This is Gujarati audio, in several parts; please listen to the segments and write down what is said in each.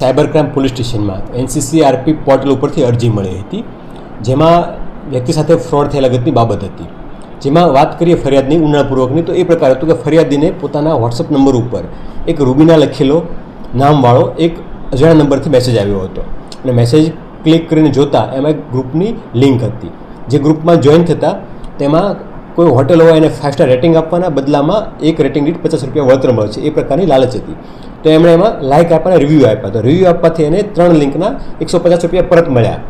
સાયબર ક્રાઇમ પોલીસ સ્ટેશનમાં એનસીસીઆરપી પોર્ટલ ઉપરથી અરજી મળી હતી, જેમાં વ્યક્તિ સાથે ફ્રોડ થયેલા ગતની બાબત હતી. જેમાં વાત કરીએ ફરિયાદની ઊંડાણપૂર્વકની, તો એ પ્રકાર હતું કે ફરિયાદીને પોતાના વોટ્સઅપ નંબર ઉપર એક રૂબીના લખેલો નામવાળો એક અજાણ્યા નંબરથી મેસેજ આવ્યો હતો. અને મેસેજ ક્લિક કરીને જોતા એમાં એક ગ્રુપની લિંક હતી. જે ગ્રુપમાં જોઈન થતાં, તેમાં કોઈ હોટેલ હોય એને ફાઇવ સ્ટાર રેટિંગ આપવાના બદલામાં એક રેટિંગ દીઠ પચાસ રૂપિયા વળતર મળશે એ પ્રકારની લાલચ હતી. તો એમણે એમાં લાઇક આપવાના રિવ્યૂ આપ્યા તો રિવ્યૂ આપવાથી એને ત્રણ લિંકના એકસો પચાસ રૂપિયા પરત મળ્યા.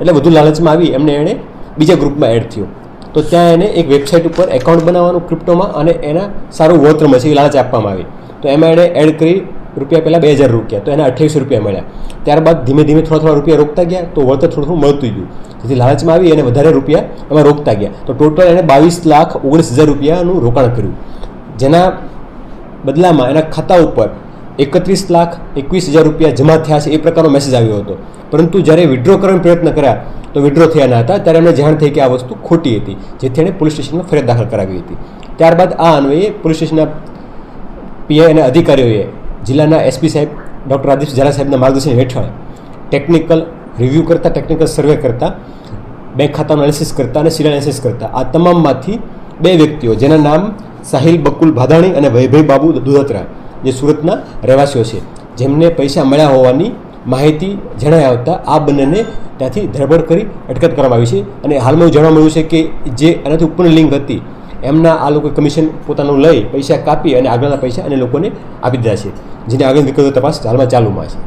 એટલે વધુ લાલચમાં આવી એમને એણે બીજા ગ્રુપમાં એડ થયો. તો ત્યાં એને એક વેબસાઇટ ઉપર એકાઉન્ટ બનાવવાનું ક્રિપ્ટોમાં અને એના સારું વળતર મળશે એ લાલચ આપવામાં આવી. તો એમાં એણે એડ કરી રૂપિયા પહેલાં બે હજાર રૂપિયા, તો એને અઠ્યાવીસ રૂપિયા મળ્યા. ત્યારબાદ ધીમે ધીમે થોડા થોડા રૂપિયા રોકતા ગયા, તો વળતર થોડું થોડું મળતું ગયું. જેથી લાલચમાં આવી અને વધારે રૂપિયા એમાં રોકતા ગયા. તો ટોટલ એને બાવીસ લાખ ઓગણીસ હજાર રૂપિયાનું રોકાણ કર્યું. જેના બદલામાં એના ખાતા ઉપર એકત્રીસ લાખ એકવીસ હજાર રૂપિયા જમા થયા છે એ પ્રકારનો મેસેજ આવ્યો હતો. પરંતુ જ્યારે વિડ્રો કરવાનો પ્રયત્ન કર્યા, તો વિડ્રો થયા ન હતા. ત્યારે એમને જાણ થઈ કે આ વસ્તુ ખોટી હતી, જેથી એણે પોલીસ સ્ટેશનમાં ફરિયાદ દાખલ કરાવી હતી. ત્યારબાદ આ અન્વયે પોલીસ સ્ટેશનના પીઆઈ અને અધિકારીઓએ જિલ્લાના એસપી સાહેબ, ડૉક્ટર આદિશ ઝાલા સાહેબના માર્ગદર્શન હેઠળ ટેકનિકલ રિવ્યૂ કરતાં ટેકનિકલ સર્વે કરતા બેંક ખાતાનું એનાલિસિસ કરતા અને એનાલિસિસ કરતા. આ તમામમાંથી બે વ્યક્તિઓ, જેના નામ સાહિલ બકુલ ભાદાણી અને વૈભવ બાબુ દુધત્રા, જે સુરતના રહેવાસીઓ છે, જેમને પૈસા મળ્યા હોવાની માહિતી જણાઈ આવતા આ બંનેને ત્યાંથી ધરપકડ કરી અટકાયત કરવામાં આવી છે. અને હાલમાં એવું જાણવા મળ્યું છે કે જે એનાથી ઉપરની લિંક હતી એમના આ લોકો કમિશન પોતાનું લઈ પૈસા કાપી અને આગળના પૈસા અને લોકોને આપી દીધા છે, જેની આગળ વિગતો તપાસ હાલમાં ચાલુમાં છે.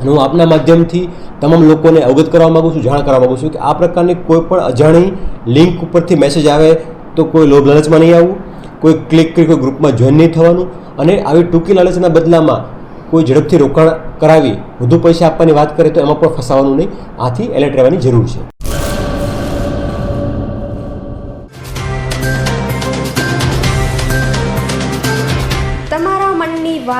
અને હું આપના માધ્યમથી તમામ લોકોને અવગત કરવા માગું છું, જાણ કરવા માગું છું કે આ પ્રકારની કોઈ પણ અજાણી લિંક ઉપરથી મેસેજ આવે તો કોઈ લોભ લાલચમાં નહીં આવવું, કોઈ ક્લિક કરી કોઈ ગ્રુપમાં જોઈન નહીં થવાનું અને આવી ટૂંકી લાલચના બદલામાં કોઈ ઝડપથી રોકાણ કરાવી, વધુ પૈસા આપવાની વાત કરે તો એમાં પણ ફસાવાનું નહીં. આથી એલર્ટ રહેવાની જરૂર છે.